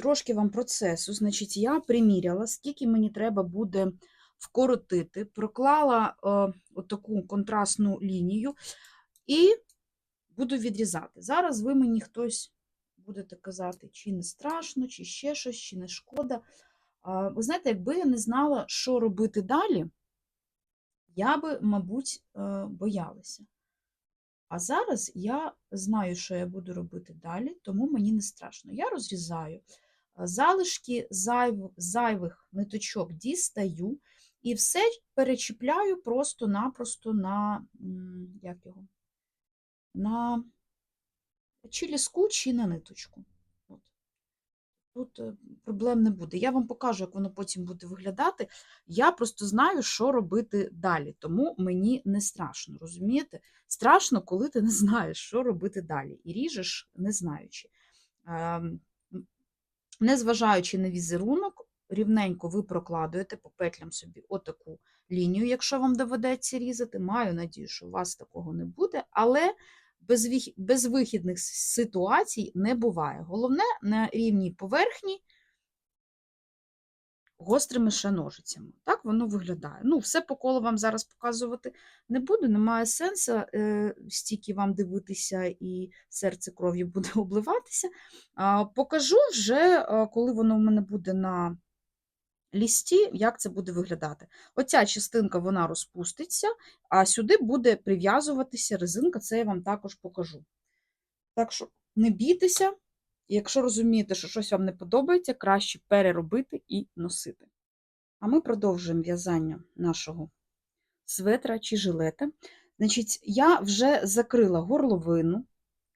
трошки вам процесу. Значить, я приміряла, скільки мені треба буде вкоротити, проклала е, отаку контрастну лінію і буду відрізати. Зараз ви мені хтось будете казати, чи не страшно, чи ще щось, чи не шкода. Ви знаєте, якби я не знала, що робити далі, я би, мабуть, е, боялася. А зараз я знаю, що я буду робити далі, тому мені не страшно. Я розрізаю залишки зайв- зайвих ниточок дістаю і все перечіпляю просто-напросто на, як його, на чи ліску, чи на ниточку. Тут е, проблем не буде. Я вам покажу, як воно потім буде виглядати. Я просто знаю, що робити далі, тому мені не страшно, розумієте? Страшно, коли ти не знаєш, що робити далі, і ріжеш, не знаючи. Незважаючи на візерунок, рівненько ви прокладуєте по петлям собі отаку лінію, якщо вам доведеться різати. Маю надію, що у вас такого не буде, але безвих- безвихідних ситуацій не буває. Головне на рівній поверхні гострими ще. Так воно виглядає. Ну, все по колу вам зараз показувати не буду, немає сенсу е, стільки вам дивитися, і серце кров'ю буде обливатися. А, покажу вже, е, коли воно в мене буде на лісті, як це буде виглядати. Оця частинка вона розпуститься, а сюди буде прив'язуватися резинка, це я вам також покажу. Так що не бійтеся, якщо розумієте, що щось вам не подобається, краще переробити і носити. А ми продовжуємо в'язання нашого светра чи жилета. Значить, я вже закрила горловину,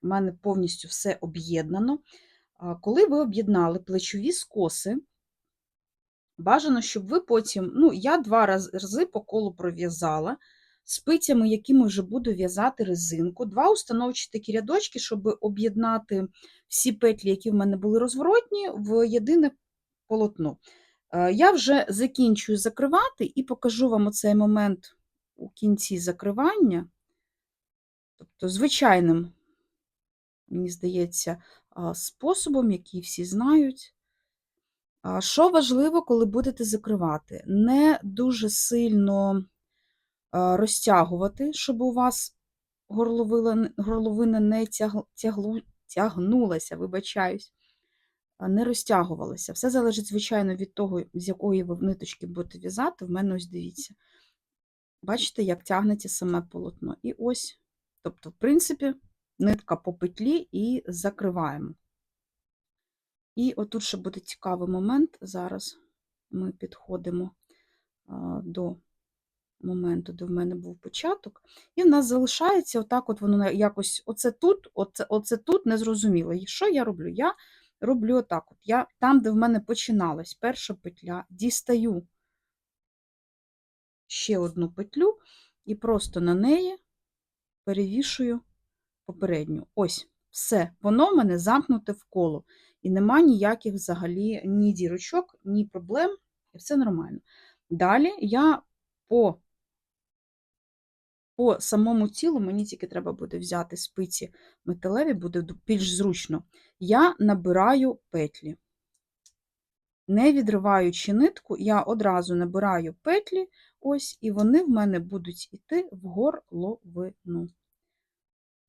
в мене повністю все об'єднано. Коли ви об'єднали плечові скоси, бажано, щоб ви потім, ну, я два рази по колу пров'язала спицями, якими вже буду в'язати резинку, два установчі такі рядочки, щоб об'єднати всі петлі, які в мене були розворотні, в єдине полотно. Е, Я вже закінчую закривати і покажу вам оцей момент у кінці закривання. Тобто, звичайним, мені здається, способом, який всі знають. Що важливо, коли будете закривати? Не дуже сильно розтягувати, щоб у вас горловина, горловина не тяглу- тягнулася, вибачаюсь, не розтягувалася. Все залежить, звичайно, від того, з якої ви ниточки будете в'язати. В мене ось дивіться. Бачите, як тягнеться саме полотно. І ось, тобто, в принципі, нитка по петлі і закриваємо. І отут ще буде цікавий момент. Зараз ми підходимо до моменту, де в мене був початок. І в нас залишається отак, от воно якось оце тут, оце, оце тут незрозуміло. І що я роблю? Я роблю отак. От. Я там, де в мене починалась перша петля, дістаю ще одну петлю і просто на неї перевішую попередню. Ось, все, воно в мене замкнуте в коло. І нема ніяких взагалі ні дірочок, ні проблем, і все нормально. Далі я по, по самому тілу, мені тільки треба буде взяти спиці металеві, буде більш зручно. Я набираю петлі. Не відриваючи нитку, я одразу набираю петлі, ось, і вони в мене будуть йти в горловину.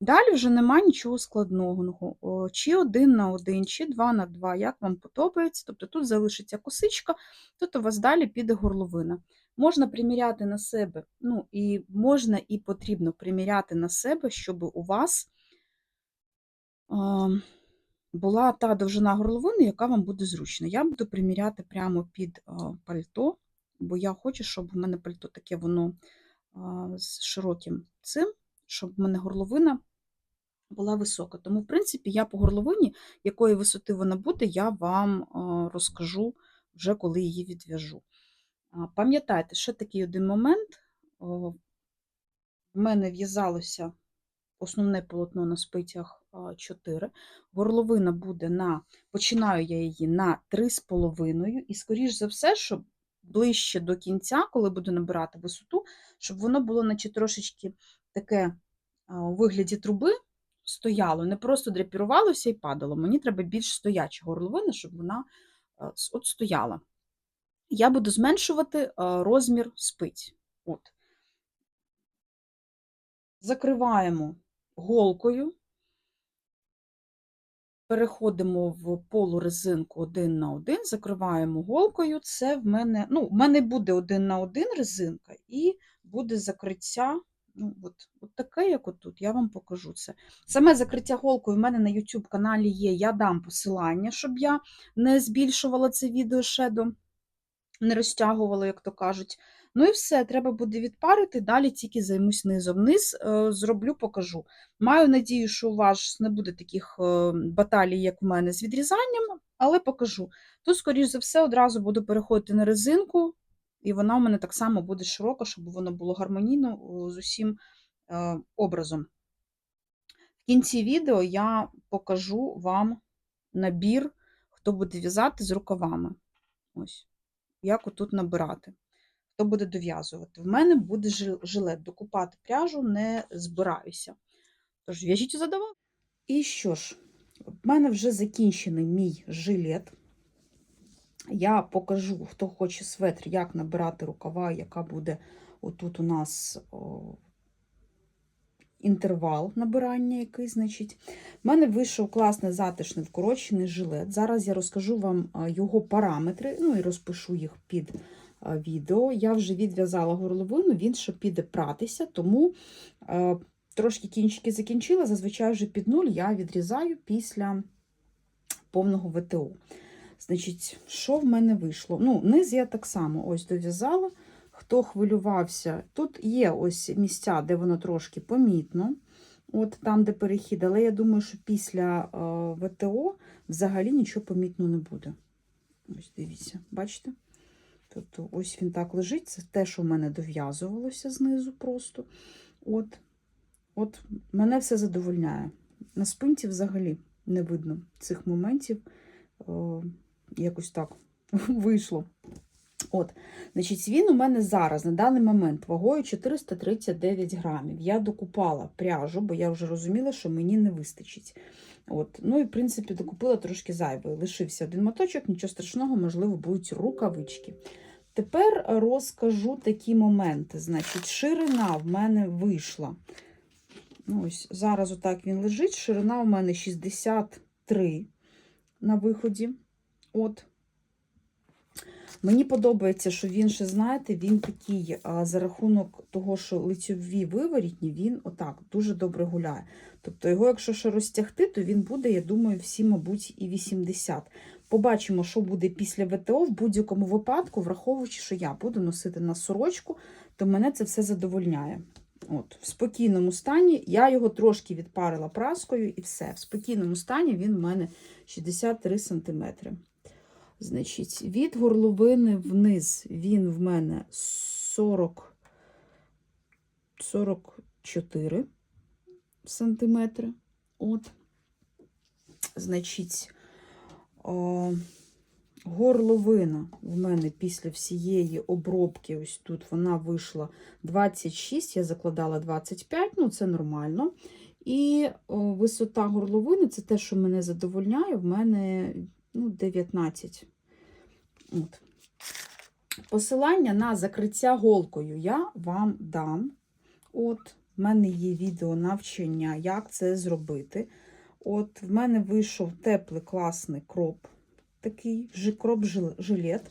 Далі вже нема нічого складного. Ну, Чи один на один, чи два на два, як вам подобається. Тобто тут залишиться косичка, тут у вас далі піде горловина. Можна приміряти на себе, ну і можна і потрібно приміряти на себе, щоб у вас була та довжина горловини, яка вам буде зручна. Я буду приміряти прямо під пальто, бо я хочу, щоб у мене пальто таке воно з широким цим, щоб в мене горловина була висока. Тому, в принципі, я по горловині, якої висоти вона буде, я вам розкажу вже коли її відв'яжу. Пам'ятайте, ще такий один момент. В мене в'язалося основне полотно на спицях 4. Горловина буде на, починаю я її на 3,5, і, скоріш за все, щоб ближче до кінця, коли буду набирати висоту, щоб воно було наче трошечки таке у вигляді труби, стояло, не просто драпірувалося і падало. Мені треба більш стояча горловина, щоб вона е, от стояла. Я буду зменшувати е, розмір спиць. От. Закриваємо голкою, переходимо в полурезинку один на один, закриваємо голкою. Це в мене, ну, в мене буде один на один резинка, і буде закриття. Ну, от, от таке, як отут, я вам покажу це. Саме закриття голкою в мене на YouTube каналі є. Я дам посилання, щоб я не збільшувала це відео ще до не розтягувала, як то кажуть. Ну і все, треба буде відпарити, далі тільки займусь низом. Низ е, зроблю, покажу. Маю надію, що у вас не буде таких е, баталій, як в мене, з відрізанням, але покажу. Тут, скоріш за все, одразу буду переходити на резинку, і вона у мене так само буде широка, щоб воно було гармонійно з усім е, образом. В кінці відео я покажу вам набір, хто буде в'язати з рукавами. Ось як отут набирати. Хто буде дов'язувати? В мене буде жилет. Докупати пряжу не збираюся. Тож, в'яжіть у задоволення. І що ж, в мене вже закінчений мій жилет. Я покажу, хто хоче светр, як набирати рукава, яка буде отут у нас о, інтервал набирання, який, значить. В мене вийшов класний затишний вкорочений жилет. Зараз я розкажу вам його параметри, ну і розпишу їх під відео. Я вже відв'язала горловину, він ще піде пратися, тому е, трошки кінчики закінчила. Зазвичай вже під нуль я відрізаю після повного ВТО. Значить, що в мене вийшло? Ну, низ я так само ось дов'язала. Хто хвилювався, тут є ось місця, де воно трошки помітно, от там, де перехід, але я думаю, що після е, ВТО взагалі нічого помітно не буде. Ось дивіться, бачите? Тобто ось він так лежить, це те, що в мене дов'язувалося знизу просто. От, от мене все задовольняє. На спинці взагалі не видно цих моментів. Якось так вийшло. От, значить, він у мене зараз на даний момент вагою 439 грамів. Я докупала пряжу, бо я вже розуміла, що мені не вистачить. От, ну і в принципі докупила трошки зайвої. Лишився один моточок, нічого страшного, можливо, будуть рукавички. Тепер розкажу такі моменти. Значить, ширина в мене вийшла. Ну, ось Зараз отак він лежить. Ширина у мене 63 на виході. От. Мені подобається, що він ще, знаєте, він такий, а, за рахунок того, що лицьові виворітні, він отак дуже добре гуляє. Тобто його, якщо ще розтягти, то він буде, я думаю, всі, мабуть, і 80. Побачимо, що буде після ВТО. В будь-якому випадку, враховуючи, що я буду носити на сорочку, то мене це все задовольняє. От, В спокійному стані я його трошки відпарила праскою і все. В спокійному стані він в мене 63 см. Значить, від горловини вниз він в мене 40, 44 сантиметри. От. Значить, о, горловина в мене після всієї обробки, ось тут вона вийшла 26, я закладала 25, ну це нормально. І о, висота горловини це те, що мене задовольняє, в мене ну, 19. От. Посилання на закриття голкою я вам дам. От, в мене є відео навчання, як це зробити. От, в мене вийшов теплий класний кроп, такий кроп-жилет.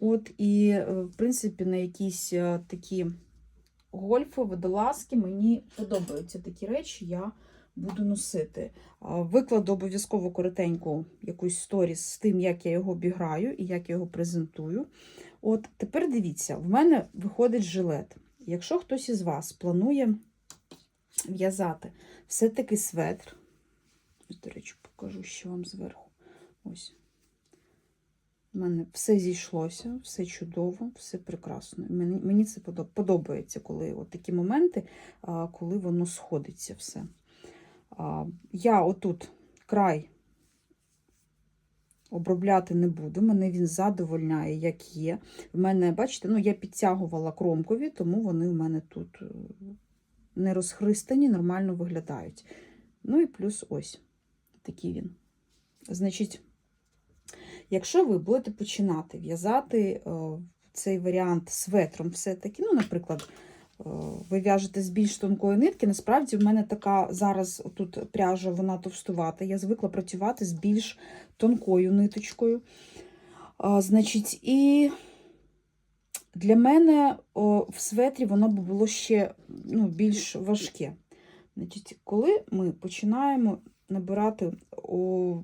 От, і, е, в принципі, на якісь е, такі гольфи, водолазки, мені подобаються такі речі. Я буду носити. Викладу обов'язково коротеньку якусь сторіс з тим, як я його обіграю і як я його презентую. От тепер дивіться, в мене виходить жилет. Якщо хтось із вас планує в'язати все-таки светр, до речі, покажу ще вам зверху. Ось. У мене все зійшлося, все чудово, все прекрасно. Мені це подобається, коли от такі моменти, коли воно сходиться все. Я отут край обробляти не буду, мене він задовольняє, як є. В мене, бачите, ну я підтягувала кромкові, тому вони в мене тут е, не розхристані, нормально виглядають. Ну і плюс ось такий він. Значить, якщо ви будете починати в'язати е, цей варіант светром, все-таки, ну, наприклад, ви в'яжете з більш тонкої нитки, насправді в мене така зараз тут пряжа, вона товстувата. Я звикла працювати з більш тонкою ниточкою. А, значить, і для мене о, в светрі воно б було ще ну, більш важке. Значить, коли ми починаємо набирати о,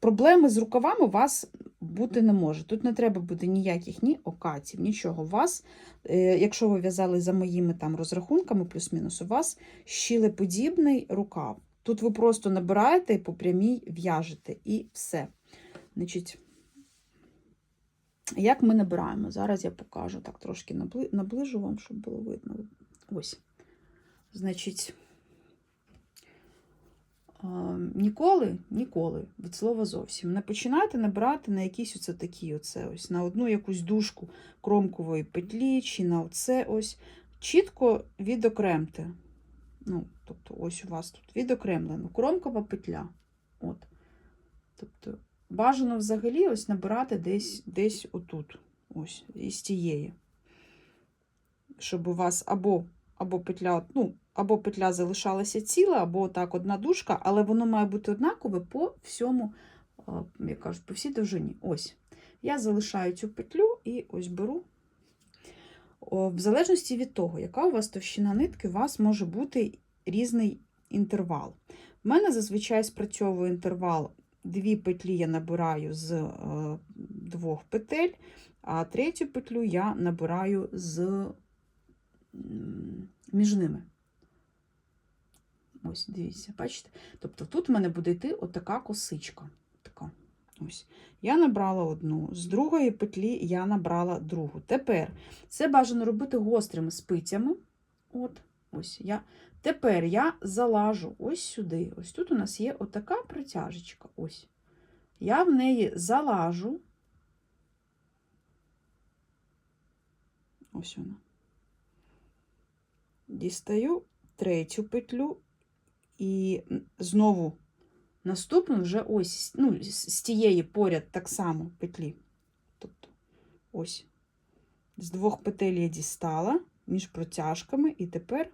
проблеми з рукавами, у вас бути не може. Тут не треба буде ніяких ні окатів, нічого. У вас, е, якщо ви в'язали за моїми там розрахунками, плюс-мінус, у вас щілеподібний рукав. Тут ви просто набираєте і по прямій в'яжете, і все. Значить, як ми набираємо? Зараз я покажу так, трошки наближу вам, щоб було видно. Ось. Значить, ніколи, ніколи, від слова зовсім, не починайте набирати на якісь оце такі, оце ось, на одну якусь дужку кромкової петлі, чи на оце ось. Чітко відокремте. Ну, тобто, ось у вас тут відокремлено. Кромкова петля. От. Тобто, бажано взагалі ось набирати десь, десь отут, ось, із тієї. Щоб у вас або, або петля, ну, або петля залишалася ціла, або так одна дужка, але воно має бути однакове по всьому, як кажуть, по всій довжині. Ось. Я залишаю цю петлю і ось беру. В залежності від того, яка у вас товщина нитки, у вас може бути різний інтервал. У мене зазвичай спрацьовує інтервал дві петлі я набираю з е, двох петель, а третю петлю я набираю з між ними. Ось, дивіться, бачите? Тобто тут в мене буде йти отака косичка. Така. Ось. Я набрала одну, з другої петлі я набрала другу. Тепер це бажано робити гострими спицями. От, ось я. Тепер я залажу ось сюди. Ось тут у нас є отака протяжечка. Ось. Я в неї залажу. Ось вона. Дістаю третю петлю і знову наступну вже ось, ну, з тієї поряд так само петлі. Тобто, ось. З двох петель я дістала між протяжками, і тепер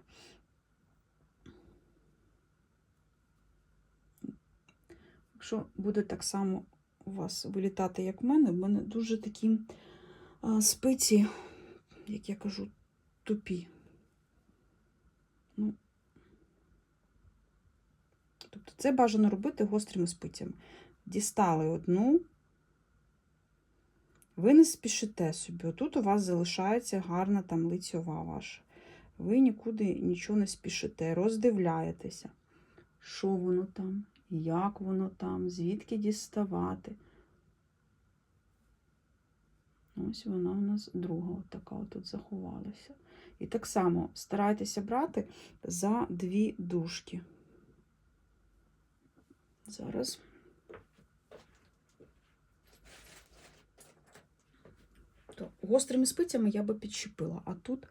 Якщо буде так само у вас вилітати, як в мене, в мене дуже такі спиці, як я кажу, тупі. Ну, тобто це бажано робити гострими спицями. Дістали одну, ви не спішите собі. Отут у вас залишається гарна там лицьова ваша. Ви нікуди нічого не спішите, роздивляєтеся, що воно там як воно там, звідки діставати. Ось вона у нас друга така тут заховалася. І так само старайтеся брати за дві дужки. Зараз. То гострими спицями я би підчепила, а тут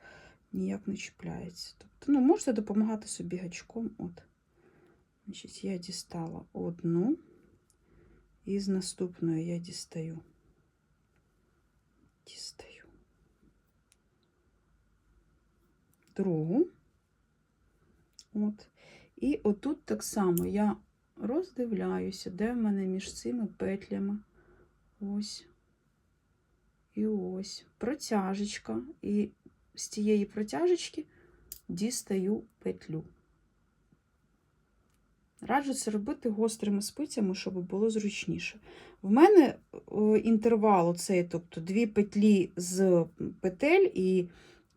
ніяк не чіпляється. Тобто, ну, можете допомагати собі гачком. От. Значить, я дістала одну, і з наступної я дістаю. Дістаю. Другу. От. І отут так само я роздивляюся, де в мене між цими петлями. Ось. І ось. Протяжечка. І з цієї протяжечки дістаю петлю. Раджу це робити гострими спицями, щоб було зручніше. В мене інтервал оцей, тобто дві петлі з петель і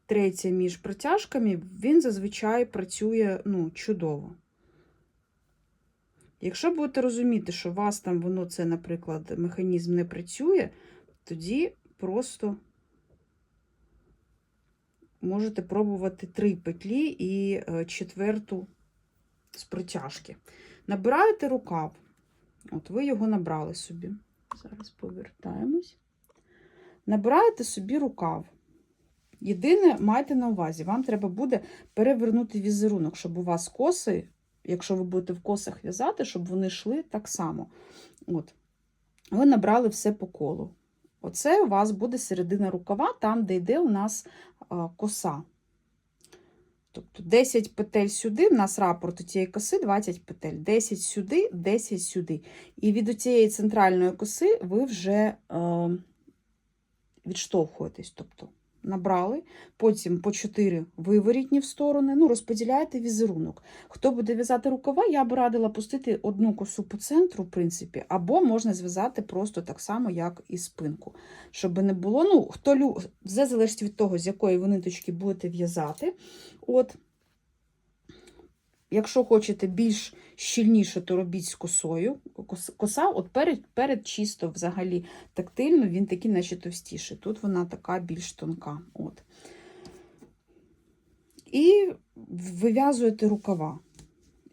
третя між протяжками, він зазвичай працює ну, чудово. Якщо будете розуміти, що у вас там воно це, наприклад, механізм не працює, тоді просто можете пробувати три петлі і е, четверту з протяжки. Набираєте рукав. От ви його набрали собі. Зараз повертаємось. Набираєте собі рукав. Єдине, майте на увазі, вам треба буде перевернути візерунок, щоб у вас коси якщо ви будете в косах в'язати, щоб вони йшли так само. От. Ви набрали все по колу. Оце у вас буде середина рукава, там, де йде у нас коса. Тобто 10 петель сюди, в нас рапорт у цієї коси 20 петель, 10 сюди, 10 сюди. І від цієї центральної коси ви вже е, відштовхуєтесь. Тобто набрали, потім по 4 виворітні в сторони, ну, розподіляєте візерунок. Хто буде в'язати рукава, я б радила пустити одну косу по центру, в принципі, або можна зв'язати просто так само, як і спинку. Щоб не було, ну, хто все залежить від того, з якої ви ниточки будете в'язати. От. Якщо хочете більш щільніше, то робіть з косою. Коса, от перед, перед чисто взагалі тактильно, він такий, наче товстіший. Тут вона така більш тонка. От. І вив'язуєте рукава.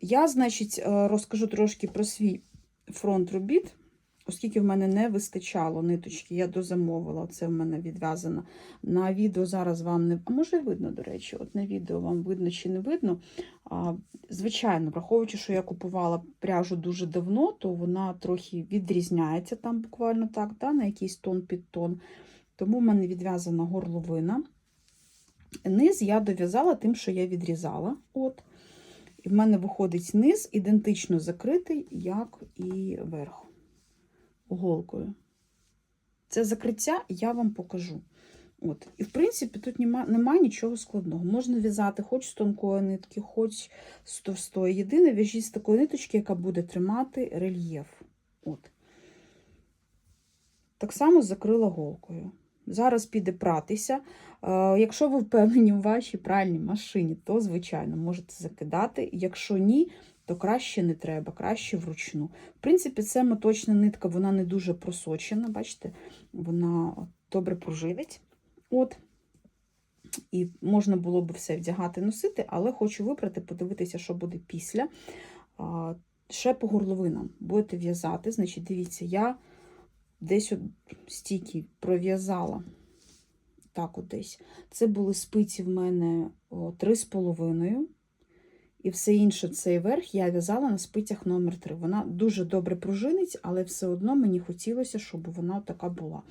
Я, значить, е, розкажу трошки про свій фронт робіт, оскільки в мене не вистачало ниточки, я дозамовила. Це в мене відв'язано. На відео зараз вам не. А може видно, до речі, от на відео вам видно чи не видно. А, Звичайно, враховуючи, що я купувала пряжу дуже давно, то вона трохи відрізняється там буквально так, да, на якийсь тон під тон. Тому в мене відв'язана горловина. Низ я дов'язала тим, що я відрізала. От. І в мене виходить низ ідентично закритий, як і верх голкою. Це закриття я вам покажу. От. І, в принципі, тут нема, немає нічого складного. Можна в'язати хоч з тонкої нитки, хоч з товстої. Єдине, в'яжіть з такої ниточки, яка буде тримати рельєф. От. Так само закрила голкою. Зараз піде пратися. Е, Якщо ви впевнені у вашій пральній машині, то, звичайно, можете закидати. Якщо ні, то краще не треба, краще вручну. В принципі, це моточна нитка, вона не дуже просочена, бачите, вона добре пружинить. От. І можна було б все вдягати, носити, але хочу випрати, подивитися, що буде після. Ще по горловинам будете в'язати. Значить, дивіться, я десь от стільки пров'язала. Так, от десь. Це були спиці в мене 3,5. І все інше, цей верх я в'язала на спицях номер 3 Вона дуже добре пружинить, але все одно мені хотілося, щоб вона така була.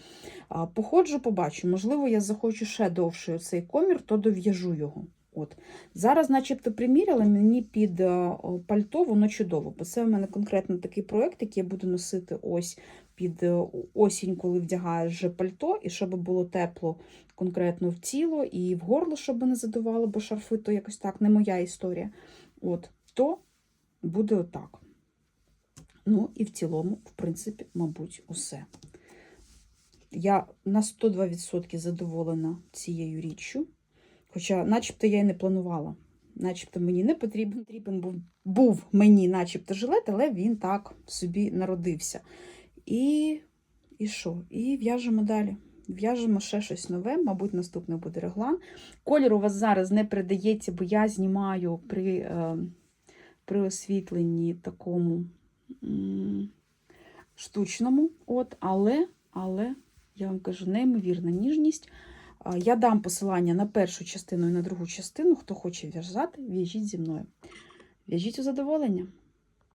Походжу, побачу. Можливо, я захочу ще довший оцей комір, то дов'яжу його. От. Зараз, начебто, приміряла, мені під е, пальто воно чудово, бо це в мене конкретно такий проєкт, який я буду носити ось під е, осінь, коли вдягаєш пальто, і щоб було тепло конкретно в тіло, і в горло, щоб не задувало, бо шарфи то якось так, не моя історія. От, то буде отак. Ну, і в цілому, в принципі, мабуть, усе. Я на 102% задоволена цією річчю. Хоча, начебто, я й не планувала. Начебто мені не потрібен, потрібен був, був мені, начебто, жилет, але він так собі народився. І і що? І в'яжемо далі. В'яжемо ще щось нове, мабуть, наступний буде реглан. Колір у вас зараз не передається, бо я знімаю при, е, при освітленні такому м, штучному. От, але, але, я вам кажу, неймовірна ніжність. Я дам посилання на першу частину і на другу частину. Хто хоче в'язати, в'яжіть зі мною. В'яжіть у задоволення.